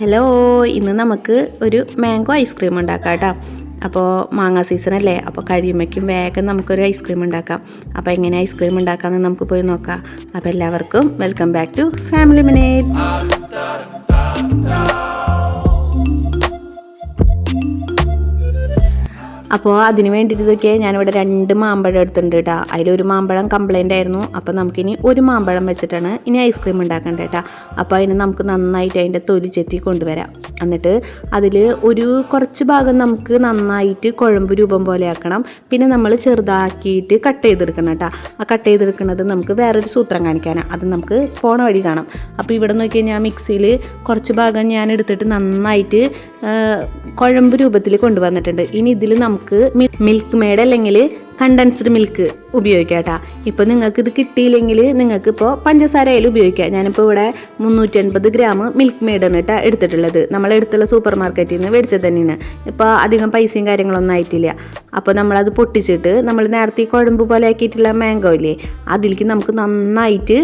Hello ഇന്ന് നമുക്ക് ഒരു മാംഗോ ഐസ്ക്രീം ഉണ്ടാക്കാം കേട്ടോ. അപ്പോൾ മാങ്ങ സീസൺ അല്ലേ? അപ്പോൾ കഴിയുമ്പോഴേക്കും വേഗം നമുക്കൊരു ഐസ്ക്രീം ഉണ്ടാക്കാം. അപ്പോൾ എങ്ങനെ ഐസ്ക്രീം ഉണ്ടാക്കാമെന്ന് നമുക്ക് പോയി നോക്കാം. അപ്പോൾ എല്ലാവർക്കും welcome back to family minutes അപ്പോൾ അതിന് വേണ്ടിയിട്ട് ഇതൊക്കെ ഞാനിവിടെ രണ്ട് മാമ്പഴം എടുത്തിട്ടുണ്ട് കേട്ടോ അതിലൊരു മാമ്പഴം കംപ്ലൈന്റ് ആയിരുന്നു. അപ്പോൾ നമുക്കിനി ഒരു മാമ്പഴം വെച്ചിട്ടാണ് ഇനി ഐസ്ക്രീം ഉണ്ടാക്കേണ്ടത് കേട്ടോ അപ്പോൾ അതിന് നമുക്ക് നന്നായിട്ട് അതിന്റെ തൊലി ചെത്തി കൊണ്ടുവരാം. എന്നിട്ട് അതിൽ ഒരു കുറച്ച് ഭാഗം നമുക്ക് നന്നായിട്ട് കുഴമ്പ് രൂപം പോലെ ആക്കണം. പിന്നെ നമ്മൾ ചെറുതാക്കിയിട്ട് കട്ട് ചെയ്തെടുക്കണം കേട്ടോ ആ കട്ട് ചെയ്തെടുക്കുന്നത് നമുക്ക് വേറൊരു സൂത്രം കാണിക്കാനാണ് അത് നമുക്ക് പോണ വഴി കാണാം. അപ്പോൾ ഇവിടെ നോക്കി ഞാൻ മിക്സിയിൽ കുറച്ച് ഭാഗം ഞാൻ എടുത്തിട്ട് നന്നായിട്ട് കുഴമ്പ് രൂപത്തിൽ കൊണ്ടുവന്നിട്ടുണ്ട്. ഇനി ഇതിൽ നമുക്ക് മിൽക്ക് മേഡ് അല്ലെങ്കിൽ കണ്ടൻസ്ഡ് മിൽക്ക് ഉപയോഗിക്കാം കേട്ടോ. ഇപ്പോൾ നിങ്ങൾക്ക് ഇത് കിട്ടിയില്ലെങ്കിൽ നിങ്ങൾക്ക് ഇപ്പോൾ പഞ്ചസാര ആയാലും ഉപയോഗിക്കാം. ഞാനിപ്പോൾ ഇവിടെ മുന്നൂറ്റി അൻപത് ഗ്രാം മിൽക്ക് മേഡാണ് കേട്ടോ എടുത്തിട്ടുള്ളത്. നമ്മൾ എടുത്തുള്ള സൂപ്പർ മാർക്കറ്റിൽ നിന്ന് മേടിച്ചത് തന്നെയാണ്. ഇപ്പോൾ അധികം പൈസയും കാര്യങ്ങളൊന്നും ആയിട്ടില്ല. അപ്പോൾ നമ്മളത് പൊട്ടിച്ചിട്ട് നമ്മൾ നേരത്തെ കുഴമ്പ് പോലെ ആക്കിയിട്ടുള്ള മാംഗോ ഇല്ലേ അതിലേക്ക് നമുക്ക് നന്നായിട്ട്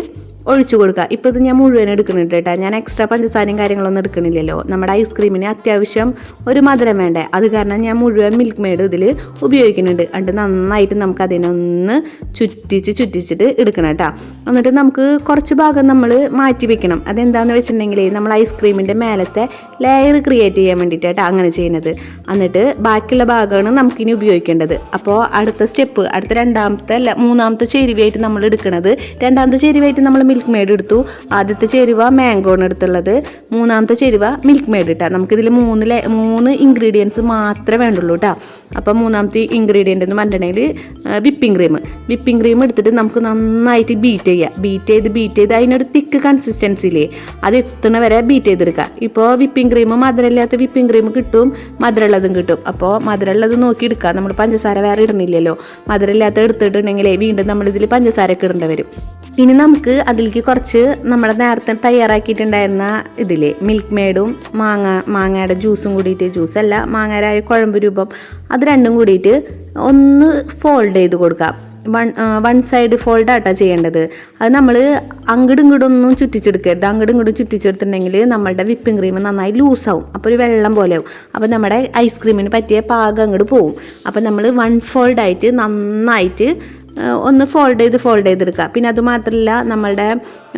ഒഴിച്ചു കൊടുക്കുക. ഇപ്പോൾ ഇത് ഞാൻ മുഴുവൻ എടുക്കുന്നുണ്ട് കേട്ടോ. ഞാൻ എക്സ്ട്രാ പഞ്ചസാരയും കാര്യങ്ങളൊന്നും എടുക്കണില്ലല്ലോ. നമ്മുടെ ഐസ്ക്രീമിന് അത്യാവശ്യം ഒരു മധുരം വേണ്ടേ? അത് കാരണം ഞാൻ മുഴുവൻ മിൽക്ക് മെയ്ഡ് ഇതിൽ ഉപയോഗിക്കുന്നുണ്ട്. എന്നിട്ട് നന്നായിട്ട് നമുക്ക് അതിനൊന്ന് ചുറ്റിച്ച് ചുറ്റിച്ചിട്ട് എടുക്കണം കേട്ടോ. എന്നിട്ട് നമുക്ക് കുറച്ച് ഭാഗം നമ്മൾ മാറ്റി വെക്കണം. അതെന്താണെന്ന് വെച്ചിട്ടുണ്ടെങ്കിൽ നമ്മൾ ഐസ്ക്രീമിന്റെ മേലത്തെ ലെയർ ക്രിയേറ്റ് ചെയ്യാൻ വേണ്ടിയിട്ട് കേട്ടോ അങ്ങനെ ചെയ്യുന്നത്. എന്നിട്ട് ബാക്കിയുള്ള ഭാഗമാണ് നമുക്കിനി ഉപയോഗിക്കേണ്ടത്. അപ്പോൾ അടുത്ത സ്റ്റെപ്പ് അടുത്ത രണ്ടാമത്തെ മൂന്നാമത്തെ ചേരുവയായിട്ട് നമ്മൾ എടുക്കുന്നത് രണ്ടാമത്തെ ചേരുവയായിട്ട് നമ്മൾ മിൽക്ക് മെയ്ഡ് എടുത്തു. ആദ്യത്തെ ചേരുവ മാംഗോണ് എടുത്തുള്ളത്. മൂന്നാമത്തെ ചേരുവ മിൽക്ക് മെയ്ഡ് ഇട്ടാ. നമുക്കിതിൽ മൂന്ന് മൂന്ന് ഇൻഗ്രീഡിയൻസ് മാത്രമേ വേണ്ടുള്ളൂ കേട്ടോ അപ്പോൾ മൂന്നാമത്തെ ഇൻഗ്രീഡിയന്റ് എന്ന് പറഞ്ഞിട്ടുണ്ടെങ്കിൽ വിപ്പിംഗ് ക്രീം വിപ്പിംഗ് ക്രീം എടുത്തിട്ട് നമുക്ക് നന്നായിട്ട് ബീറ്റ് ചെയ്യുക ബീറ്റ് ചെയ്ത് ബീറ്റ് ചെയ്ത് അതിനൊരു തിക്ക് കൺസിസ്റ്റൻസിയിലേ അത് എത്തണ വരെ ബീറ്റ് ചെയ്തെടുക്കുക ഇപ്പോൾ വിപ്പിംഗ് ക്രീം മധുരമില്ലാത്ത വിപ്പിംഗ് ക്രീം കിട്ടും മധുരമുള്ളതും കിട്ടും. അപ്പോൾ മധുരമുള്ളത് നോക്കി എടുക്കുക നമ്മൾ പഞ്ചസാര വേറെ ഇടുന്നില്ലല്ലോ. മധുരമില്ലാത്ത എടുത്തിട്ടുണ്ടെങ്കിൽ വീണ്ടും നമ്മളിതിൽ പഞ്ചസാരയൊക്കെ ഇടേണ്ടി വരും. ഇനി നമുക്ക് അതിലേക്ക് കുറച്ച് നമ്മുടെ നേരത്തെ തയ്യാറാക്കിയിട്ടുണ്ടായിരുന്ന ഇതിലെ മിൽക്ക് മേഡും മാങ്ങ മാങ്ങയുടെ ജ്യൂസും കൂടിയിട്ട് ജ്യൂസ് അല്ല മാങ്ങരായ കുഴമ്പ് രൂപം അത് രണ്ടും കൂടിയിട്ട് ഒന്ന് ഫോൾഡ് ചെയ്ത് കൊടുക്കാം. വൺ വൺ സൈഡ് ഫോൾഡ് ആട്ടാ ചെയ്യേണ്ടത്. അത് നമ്മൾ അങ്ങടും ഇങ്ങോട്ടും ഒന്നും ചുറ്റിച്ചെടുക്കരുത്. അങ്ങടും ഇങ്ങോട്ടും ചുറ്റിച്ചെടുത്തിട്ടുണ്ടെങ്കിൽ നമ്മളുടെ വിപ്പിംഗ് ക്രീം നന്നായി ലൂസാവും അപ്പോൾ ഒരു വെള്ളം പോലെ ആവും. അപ്പോൾ നമ്മുടെ ഐസ്ക്രീമിന് പറ്റിയ പാകം അങ്ങോട്ട് പോവും. അപ്പോൾ നമ്മൾ വൺ ഫോൾഡ് ആയിട്ട് നന്നായിട്ട് ഒന്ന് ഫോൾഡ് ചെയ്ത് ഫോൾഡ് ചെയ്തെടുക്കുക. പിന്നെ അതുമാത്രമല്ല നമ്മളുടെ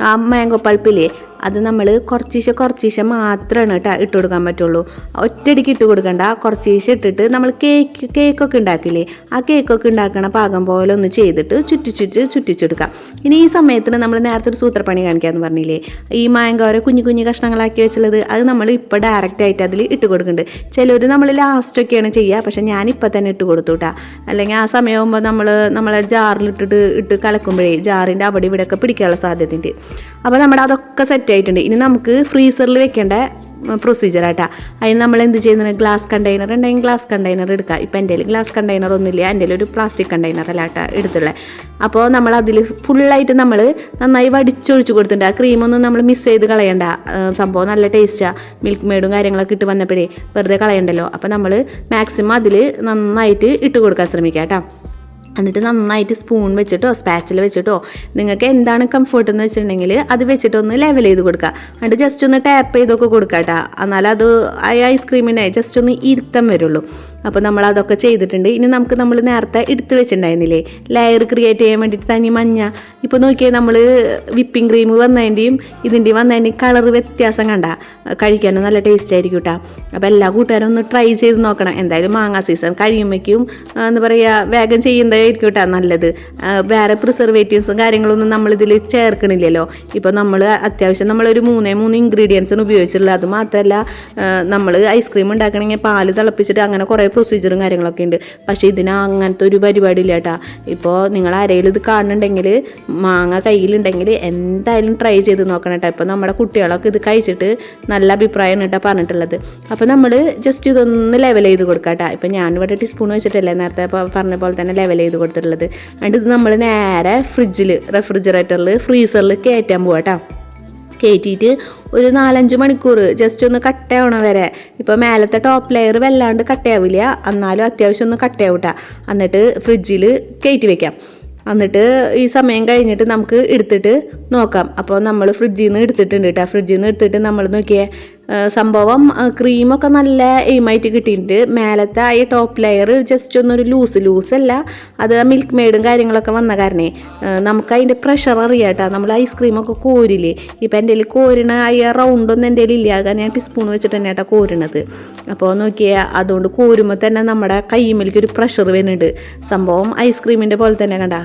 ആ മാംഗോ പൾപ്പില്ലേ അത് നമ്മൾ കുറച്ചീശെ കുറച്ചീശെ മാത്രമാണ് കേട്ടോ ഇട്ട് കൊടുക്കാൻ പറ്റുള്ളൂ. ഒറ്റയടിക്ക് ഇട്ട് കൊടുക്കണ്ട. കുറച്ചീശെ ഇട്ടിട്ട് നമ്മൾ കേക്ക് കേക്കൊക്കെ ഉണ്ടാക്കില്ലേ? ആ കേക്കൊക്കെ ഉണ്ടാക്കണ പാകം പോലെ ഒന്ന് ചെയ്തിട്ട് ചുറ്റി ചുറ്റി ചുറ്റിച്ചെടുക്കാം. ഇനി ഈ സമയത്തിന് നമ്മൾ നേരത്തെ ഒരു സൂത്രപ്പണി കാണിക്കാമെന്ന് പറഞ്ഞില്ലേ? ഈ മാങ്കോരെ കുഞ്ഞു കുഞ്ഞു കഷ്ണങ്ങളാക്കി വെച്ചുള്ളത് അത് നമ്മൾ ഇപ്പോൾ ഡയറക്റ്റ് ആയിട്ട് അതിൽ ഇട്ട് കൊടുക്കുന്നുണ്ട് ചിലർ നമ്മൾ ലാസ്റ്റൊക്കെയാണ് ചെയ്യുക പക്ഷെ ഞാനിപ്പോൾ തന്നെ ഇട്ട് കൊടുത്തു കേട്ടോ അല്ലെങ്കിൽ ആ സമയമാകുമ്പോൾ നമ്മൾ നമ്മളെ ജാറിലിട്ടിട്ട് ഇട്ട് കലക്കുമ്പോഴേ ജാറിന്റെ അവിടെ ഇവിടെയൊക്കെ പിടിക്കാനുള്ള സാധ്യതയുണ്ട്. അപ്പോൾ നമ്മുടെ അതൊക്കെ സെറ്റ് ആയിട്ടുണ്ട്. ഇനി നമുക്ക് ഫ്രീസറിൽ വെക്കേണ്ട പ്രൊസീജിയർ ആട്ടാ അതിന് നമ്മൾ എന്ത് ചെയ്യുന്നത്? ഗ്ലാസ് കണ്ടെയ്നർ ഉണ്ടെങ്കിൽ ഗ്ലാസ് കണ്ടെയ്നർ എടുക്കുക. ഇപ്പം എന്റെ ഗ്ലാസ് കണ്ടെയ്നർ ഒന്നുമില്ല. എന്റെ ഒരു പ്ലാസ്റ്റിക് കണ്ടെയ്നർ അല്ലാട്ടാ എടുത്തുള്ളത് അപ്പോൾ നമ്മൾ അതിൽ ഫുള്ളായിട്ട് നമ്മൾ നന്നായി വടിച്ചൊഴിച്ച് കൊടുത്തിട്ടുണ്ട്. ആ ക്രീമൊന്നും നമ്മൾ മിസ് ചെയ്ത് കളയണ്ട. സംഭവം നല്ല ടേസ്റ്റാണ് മിൽക്ക് മെയ്ഡും കാര്യങ്ങളൊക്കെ ഇട്ട് വന്നപ്പോഴേ വെറുതെ കളയണ്ടല്ലോ. അപ്പോൾ നമ്മൾ മാക്സിമം അതിൽ നന്നായിട്ട് ഇട്ട് കൊടുക്കാൻ ശ്രമിക്കാം കേട്ടോ. എന്നിട്ട് നന്നായിട്ട് സ്പൂൺ വെച്ചിട്ടോ സ്പാച്ചിൽ വെച്ചിട്ടോ നിങ്ങൾക്ക് എന്താണ് കംഫർട്ട് എന്ന് വെച്ചിട്ടുണ്ടെങ്കിൽ അത് വെച്ചിട്ട് ഒന്ന് ലെവൽ ചെയ്ത് കൊടുക്കുക. എന്നിട്ട് ജസ്റ്റ് ഒന്ന് ടാപ്പ് ചെയ്തൊക്കെ കൊടുക്കുക കേട്ടോ എന്നാൽ അത് ഐസ്ക്രീമിനെ ജസ്റ്റ് ഒന്ന് ഇരുത്തം വരുള്ളൂ. അപ്പോൾ നമ്മൾ അതൊക്കെ ചെയ്തിട്ടുണ്ട്. ഇനി നമുക്ക് നമ്മൾ നേരത്തെ എടുത്ത് വെച്ചിട്ടുണ്ടായിരുന്നില്ലേ? ലെയർ ക്രിയേറ്റ് ചെയ്യാൻ വേണ്ടിയിട്ട് തനി മഞ്ഞ. ഇപ്പോൾ നോക്കിയാൽ നമ്മൾ വിപ്പിംഗ് ക്രീം വന്നതിന്റെയും ഇതിന്റെയും വന്നതിന്റെയും കളർ വ്യത്യാസം കണ്ട? കഴിക്കാനും നല്ല ടേസ്റ്റ് ആയിരിക്കും കേട്ടോ അപ്പോൾ എല്ലാ കൂട്ടുകാരും ഒന്ന് ട്രൈ ചെയ്ത് നോക്കണം. എന്തായാലും മാങ്ങ സീസൺ കഴിയുമ്പോഴേക്കും എന്താ പറയുക വേഗം ചെയ്യുന്നതായിരിക്കും കേട്ടോ നല്ലത്. വേറെ പ്രിസർവേറ്റീവ്സും കാര്യങ്ങളൊന്നും നമ്മളിതിൽ ചേർക്കണില്ലല്ലോ. ഇപ്പോൾ നമ്മൾ അത്യാവശ്യം നമ്മളൊരു മൂന്നേ മൂന്ന് ഇൻഗ്രീഡിയൻസാണ് ഉപയോഗിച്ചിട്ടുള്ളത്. അത് മാത്രമല്ല നമ്മൾ ഐസ്ക്രീം ഉണ്ടാക്കണമെങ്കിൽ പാൽ തിളപ്പിച്ചിട്ട് അങ്ങനെ കുറേ പ്രൊസീജിയറും കാര്യങ്ങളൊക്കെ ഉണ്ട്. പക്ഷേ ഇതിന് അങ്ങനത്തെ ഒരു പരിപാടി ഇല്ല കേട്ടോ ഇപ്പോൾ നിങ്ങൾ ആരെങ്കിലും ഇത് കാണുന്നുണ്ടെങ്കിൽ മാങ്ങ കയ്യിലുണ്ടെങ്കിൽ എന്തായാലും ട്രൈ ചെയ്ത് നോക്കണം കേട്ടോ ഇപ്പോൾ നമ്മുടെ കുട്ടികളൊക്കെ ഇത് കഴിച്ചിട്ട് നല്ല അഭിപ്രായമാണ് കേട്ടോ പറഞ്ഞിട്ടുള്ളത്. അപ്പോൾ നമ്മൾ ജസ്റ്റ് ഇതൊന്ന് ലെവൽ ചെയ്ത് കൊടുക്കാം കേട്ടോ ഞാൻ ഞാനിവിടെ ടീസ്പൂൺ വെച്ചിട്ടല്ലേ നേരത്തെ പറഞ്ഞ പോലെ തന്നെ ലെവൽ ചെയ്ത് കൊടുത്തിട്ടുള്ളത്. എന്നിട്ട് ഇത് നമ്മൾ നേരെ ഫ്രിഡ്ജിൽ റെഫ്രിജറേറ്ററിൽ ഫ്രീസറിൽ കയറ്റാൻ പോവാം കേട്ടോ കയറ്റിയിട്ട് ഒരു നാലഞ്ച് മണിക്കൂർ ജസ്റ്റ് ഒന്ന് കട്ടയാവണം വരെ. ഇപ്പോൾ മേലത്തെ ടോപ്പ് ലെയർ വല്ലാണ്ട് കട്ടയാവില്ല എന്നാലും അത്യാവശ്യം ഒന്ന് കട്ടയാവട്ടെ എന്നിട്ട് ഫ്രിഡ്ജിൽ കയറ്റി വെക്കാം. എന്നിട്ട് ഈ സമയം കഴിഞ്ഞിട്ട് നമുക്ക് എടുത്തിട്ട് നോക്കാം. അപ്പോൾ നമ്മൾ ഫ്രിഡ്ജിൽ നിന്ന് എടുത്തിട്ടുണ്ട് കേട്ടോ ഫ്രിഡ്ജിൽ നിന്ന് എടുത്തിട്ട് നമ്മൾ നോക്കിയേ സംഭവം ക്രീമൊക്കെ നല്ല എയിമായിട്ട് കിട്ടിയിട്ടുണ്ട്. മേലത്തെ ആ ടോപ്പ് ലെയർ ജസ്റ്റ് ഒന്നൊരു ലൂസ് ലൂസ് അല്ല അത് മിൽക്ക് മെയ്ഡും കാര്യങ്ങളൊക്കെ വന്ന കാരണേ നമുക്ക് അതിന്റെ പ്രഷർ അറിയാട്ടോ. നമ്മൾ ഐസ്ക്രീമൊക്കെ കോരില്ലേ? ഇപ്പം എന്റെ കയ്യിൽ കോരണ ഈ റൗണ്ട് ഒന്നും എന്റെ കയ്യിൽ ഇല്ല. ഞാൻ ടീസ്പൂൺ വെച്ചിട്ട് തന്നെ കേട്ടോ കോരണത്. അപ്പോൾ നോക്കിയാൽ അതുകൊണ്ട് കോരുമ്പോൾ തന്നെ നമ്മുടെ കൈമേലേക്ക് ഒരു പ്രഷർ വരുന്നുണ്ട്. സംഭവം ഐസ്ക്രീമിന്റെ പോലെ തന്നെ കണ്ട.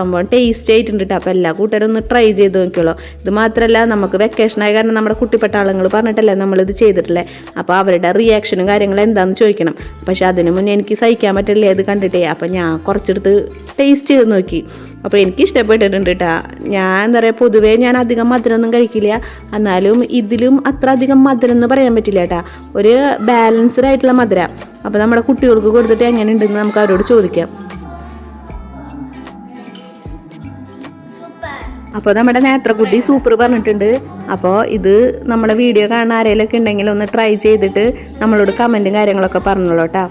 സംഭവം ടേസ്റ്റ് ആയിട്ടുണ്ട് അപ്പോൾ എല്ലാ കൂട്ടരും ഒന്ന് ട്രൈ ചെയ്ത് നോക്കിയോളൂ ഇത് മാത്രമല്ല നമുക്ക് വെക്കേഷൻ വെക്കേഷനായ കാരണം നമ്മുടെ കുട്ടിപ്പെട്ട ആളുകൾ പറഞ്ഞിട്ടല്ലേ നമ്മളിത് ചെയ്തിട്ടില്ലേ അപ്പോൾ അവരുടെ റിയാക്ഷനും കാര്യങ്ങളും എന്താണെന്ന് ചോദിക്കണം. പക്ഷെ അതിന് മുന്നേ എനിക്ക് സഹിക്കാൻ പറ്റില്ല ഇത് കണ്ടിട്ടേ? അപ്പോൾ ഞാൻ കുറച്ചെടുത്ത് ടേസ്റ്റ് ചെയ്ത് നോക്കി. അപ്പോൾ എനിക്ക് ഇഷ്ടപ്പെട്ടിട്ടുണ്ട് കേട്ടോ ഞാൻ എന്താ പറയുക പൊതുവേ ഞാൻ അധികം മധുരമൊന്നും കഴിക്കില്ല. എന്നാലും ഇതിലും അത്ര അധികം മധുരം എന്ന് പറയാൻ പറ്റില്ല കേട്ടോ ഒരു ബാലൻസ്ഡ് ആയിട്ടുള്ള മധുരം. അപ്പോൾ നമ്മുടെ കുട്ടികൾക്ക് കൊടുത്തിട്ട് എങ്ങനെയുണ്ടെന്ന് നമുക്ക് അവരോട് ചോദിക്കാം. അപ്പോൾ നമ്മുടെ നേത്രക്കുട്ടി സൂപ്പർ പറഞ്ഞിട്ടുണ്ട്. അപ്പോൾ ഇത് നമ്മുടെ വീഡിയോ കാണാൻ ആരെയൊക്കെ ഉണ്ടെങ്കിൽ ഒന്ന് ട്രൈ ചെയ്തിട്ട് നമ്മളോട് കമന്റും കാര്യങ്ങളൊക്കെ പറഞ്ഞോളൂ കേട്ടോ.